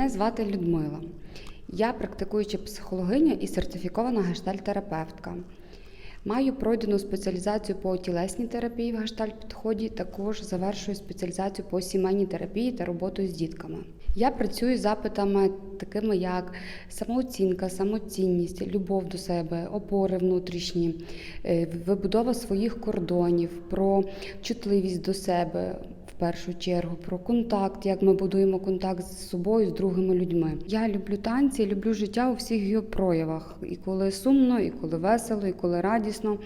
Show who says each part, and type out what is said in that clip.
Speaker 1: Мене звати Людмила. Я практикуюча психологиня і сертифікована гештальтерапевтка. Маю пройдену спеціалізацію по тілесній терапії в гештальт-підході, також завершую спеціалізацію по сімейній терапії та роботою з дітками. Я працюю з запитами, такими як самооцінка, самоцінність, любов до себе, опори внутрішні, е, вибудова своїх кордонів, про чутливість до себе першу чергу, про контакт, як ми будуємо контакт з собою, з другими людьми. Я люблю танці, люблю життя у всіх його проявах, і коли сумно, і коли весело, і коли радісно.